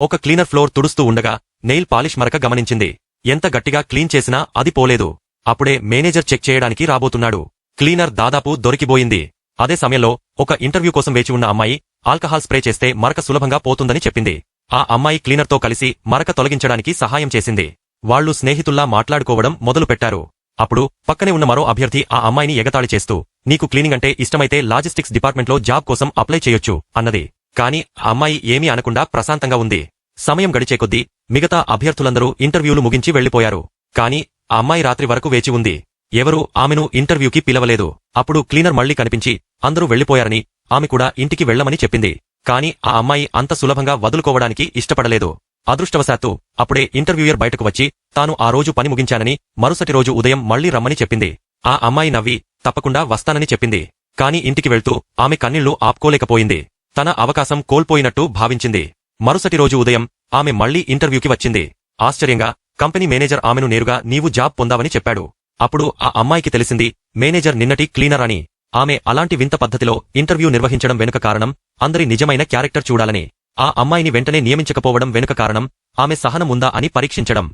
ఒక cleaner floor తుడుస్తూ ఉండగా nail polish మరక గమనించింది. ఎంత గట్టిగా క్లీన్ చేసినా అది పోలేదు. అప్పుడే మేనేజర్ చెక్ చేయడానికి రాబోతున్నాడు. క్లీనర్ దాదాపు దొరికిపోయింది. అదే సమయంలో ఒక ఇంటర్వ్యూ కోసం వేచి ఉన్న అమ్మాయి ఆల్కహాల్ స్ప్రే చేస్తే మరక సులభంగా పోతుందని చెప్పింది. ఆ అమ్మాయి క్లీనర్తో కలిసి మరక తొలగించడానికి సహాయం చేసింది. వాళ్ళు స్నేహితుల్లా మాట్లాడుకోవడం మొదలుపెట్టారు. అప్పుడు పక్కనే ఉన్న మరో అభ్యర్థి ఆ అమ్మాయిని ఎగతాళి చేస్తూ నీకు క్లీనింగ్ అంటే ఇష్టమైతే లాజిస్టిక్స్ డిపార్ట్మెంట్లో జాబ్ కోసం అప్లై చేయొచ్చు అన్నది. కాని అమ్మాయి ఏమీ అనకుండా ప్రశాంతంగా ఉంది. సమయం గడిచే కొద్దీ మిగతా అభ్యర్థులందరూ ఇంటర్వ్యూలు ముగించి వెళ్ళిపోయారు కాని ఆ అమ్మాయి రాత్రి వరకు వేచి ఉంది. ఎవరూ ఆమెను ఇంటర్వ్యూకి పిలవలేదు. అప్పుడు క్లీనర్ మళ్ళీ కనిపించి అందరూ వెళ్ళిపోయారని ఆమె కూడా ఇంటికి వెళ్ళమని చెప్పింది. కాని ఆ అమ్మాయి అంత సులభంగా వదులుకోవడానికి ఇష్టపడలేదు. అదృష్టవశాత్తు అప్పుడే ఇంటర్వ్యూయర్ బయటకు వచ్చి తాను ఆ రోజు పని ముగించానని మరుసటి రోజు ఉదయం మళ్ళీ రమ్మని చెప్పింది. ఆ అమ్మాయి నవ్వి తప్పకుండా వస్తానని చెప్పింది. కాని ఇంటికి వెళ్తూ ఆమె కన్నీళ్ళు ఆపుకోలేకపోయింది. తన అవకాశం కోల్పోయినట్టు భావించింది. మరుసటి రోజు ఉదయం ఆమె మళ్ళీ ఇంటర్వ్యూకి వచ్చింది. ఆశ్చర్యంగా కంపెనీ మేనేజర్ ఆమెను నేరుగా నీవు జాబ్ పొందావని చెప్పాడు. అప్పుడు ఆ అమ్మాయికి తెలిసింది మేనేజర్ నిన్నటి క్లీనర్ అని. ఆమె అలాంటి వింత పద్ధతిలో ఇంటర్వ్యూ నిర్వహించడం వెనుక కారణం అందరి నిజమైన క్యారెక్టర్ చూడాలని. ఆ అమ్మాయిని వెంటనే నియమించకపోవడం వెనుక కారణం ఆమె సహనం ఉందా అని పరీక్షించడం.